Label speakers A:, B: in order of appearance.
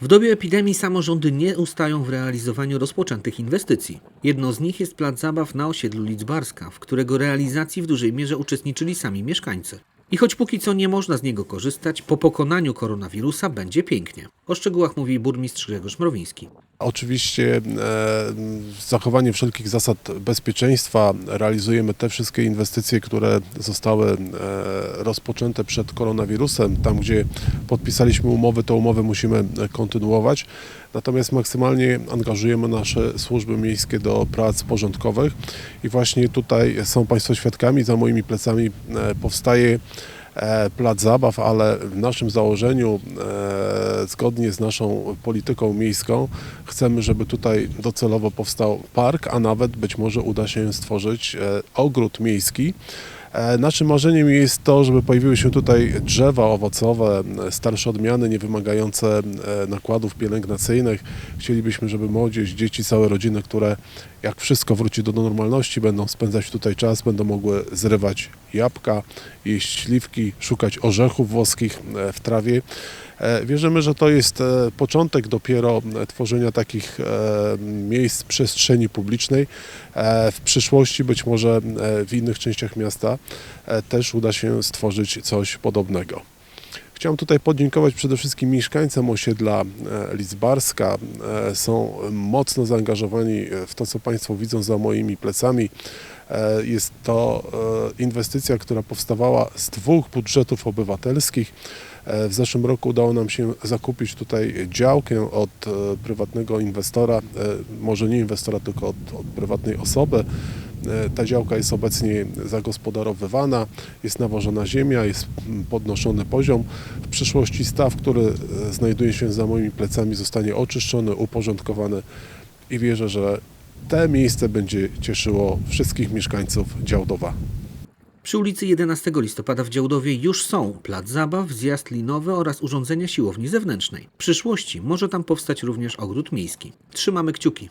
A: W dobie epidemii samorządy nie ustają w realizowaniu rozpoczętych inwestycji. Jedną z nich jest plac zabaw na osiedlu Lidzbarska, w którego realizacji w dużej mierze uczestniczyli sami mieszkańcy. I choć póki co nie można z niego korzystać, po pokonaniu koronawirusa będzie pięknie. O szczegółach mówi burmistrz Grzegorz Mrowiński.
B: Oczywiście e, z zachowaniem wszelkich zasad bezpieczeństwa realizujemy te wszystkie inwestycje, które zostały e, rozpoczęte przed koronawirusem. Tam, gdzie podpisaliśmy umowy, te umowy musimy kontynuować. Natomiast maksymalnie angażujemy nasze służby miejskie do prac porządkowych i właśnie tutaj są Państwo świadkami, za moimi plecami e, powstaje plac zabaw, ale w naszym założeniu, e, zgodnie z naszą polityką miejską, chcemy, żeby tutaj docelowo powstał park, a nawet być może uda się stworzyć e, ogród miejski. E, Naszym marzeniem jest to, żeby pojawiły się tutaj drzewa owocowe, e, starsze odmiany, nie wymagające e, nakładów pielęgnacyjnych. Chcielibyśmy, żeby młodzież, dzieci, całe rodziny, które jak wszystko wróci do normalności, będą spędzać tutaj czas, będą mogły zrywać jabłka, jeść śliwki, szukać orzechów włoskich w trawie. Wierzymy, że to jest początek dopiero tworzenia takich miejsc przestrzeni publicznej. W przyszłości, być może w innych częściach miasta, e, też uda się stworzyć coś podobnego. Chciałem tutaj podziękować przede wszystkim mieszkańcom osiedla e, Lidzbarska. E, Są mocno zaangażowani w to, co Państwo widzą za moimi plecami. Jest to inwestycja, która powstawała z dwóch budżetów obywatelskich. W zeszłym roku udało nam się zakupić tutaj działkę od prywatnego inwestora, może nie inwestora, tylko od, od prywatnej osoby. E, Ta działka jest obecnie zagospodarowywana, jest nawożona ziemia, jest mm, podnoszony poziom. W przyszłości staw, który e, znajduje się za moimi plecami, zostanie oczyszczony, uporządkowany i wierzę, że te miejsce będzie cieszyło wszystkich mieszkańców Działdowa.
A: Przy ulicy 11 listopada w Działdowie już są plac zabaw, zjazd linowy oraz urządzenia siłowni zewnętrznej. W przyszłości może tam powstać również ogród miejski. Trzymamy kciuki.